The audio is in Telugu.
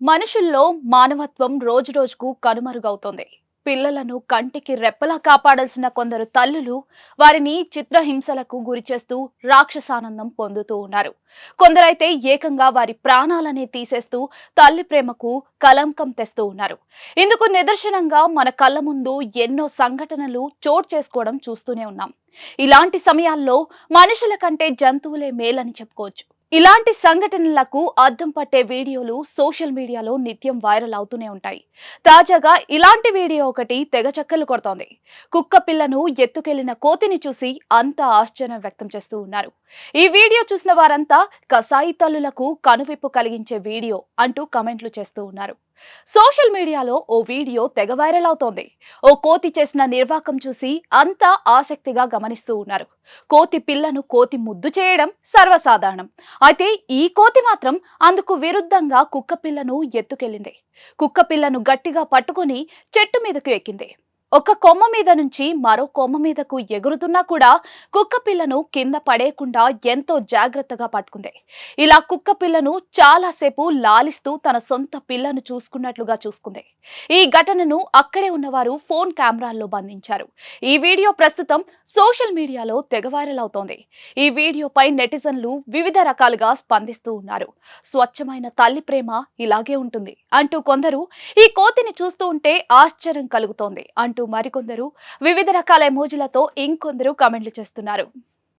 మనుషుల్లో మానవత్వం రోజురోజుకు కనుమరుగవుతోంది. పిల్లలను కంటికి రెప్పలా కాపాడాల్సిన కొందరు తల్లులు వారిని చిత్రహింసలకు గురిచేస్తూ రాక్షసానందం పొందుతూ ఉన్నారు. కొందరైతే ఏకంగా వారి ప్రాణాలనే తీసేస్తూ తల్లి ప్రేమకు కలంకం తెస్తూ ఉన్నారు. ఇందుకు నిదర్శనంగా మన కళ్ళ ముందు ఎన్నో సంఘటనలు చోటు చేసుకోవడం చూస్తూనే ఉన్నాం. ఇలాంటి సమయాల్లో మనుషుల కంటే జంతువులే మేలని చెప్పుకోవచ్చు. ఇలాంటి సంఘటనలకు అద్దం పట్టే వీడియోలు సోషల్ మీడియాలో నిత్యం వైరల్ అవుతూనే ఉంటాయి. తాజాగా ఇలాంటి వీడియో ఒకటి తెగ చక్కలు కొడుతోంది. కుక్క పిల్లను ఎత్తుకెళ్ళిన కోతిని చూసి అంతా ఆశ్చర్యం వ్యక్తం చేస్తూ ఉన్నారు. ఈ వీడియో చూసిన వారంతా కసాయి తల్లులకు కనువిప్పు కలిగించే వీడియో అంటూ కమెంట్లు చేస్తూ ఉన్నారు. సోషల్ మీడియాలో ఓ వీడియో తెగ వైరల్ అవుతోంది. ఓ కోతి చేసిన నిర్వాకం చూసి అంతా ఆసక్తిగా గమనిస్తూ ఉన్నారు. కోతి పిల్లను కోతి ముద్దు చేయడం సర్వసాధారణం. అయితే ఈ కోతి మాత్రం అందుకు విరుద్ధంగా కుక్క పిల్లను ఎత్తుకెళ్ళింది. కుక్క పిల్లను గట్టిగా పట్టుకుని చెట్టు మీదకు ఎక్కింది. ఒక కొమ్మ మీద నుంచి మరో కొమ్మ మీదకు ఎగురుతున్నా కూడా కుక్క పిల్లను కింద పడేయకుండా ఎంతో జాగ్రత్తగా పట్టుకుంది. ఇలా కుక్క పిల్లను చాలాసేపు లాలిస్తూ తన సొంత పిల్లను చూసుకున్నట్లుగా చూసుకుంది. ఈ ఘటనను అక్కడే ఉన్నవారు ఫోన్ కెమెరాల్లో బంధించారు. ఈ వీడియో ప్రస్తుతం సోషల్ మీడియాలో తెగ వైరల్ అవుతోంది. ఈ వీడియోపై నెటిజన్లు వివిధ రకాలుగా స్పందిస్తూ ఉన్నారు. స్వచ్ఛమైన తల్లి ప్రేమ ఇలాగే ఉంటుంది అంటూ కొందరు ఈ కోతిని చూస్తూ ఉంటే ఆశ్చర్యం కలుగుతోంది అంటూ మరికొందరు వివిధ రకాల ఎమోజీలతో ఇంకొందరు కామెంట్లు చేస్తున్నారు.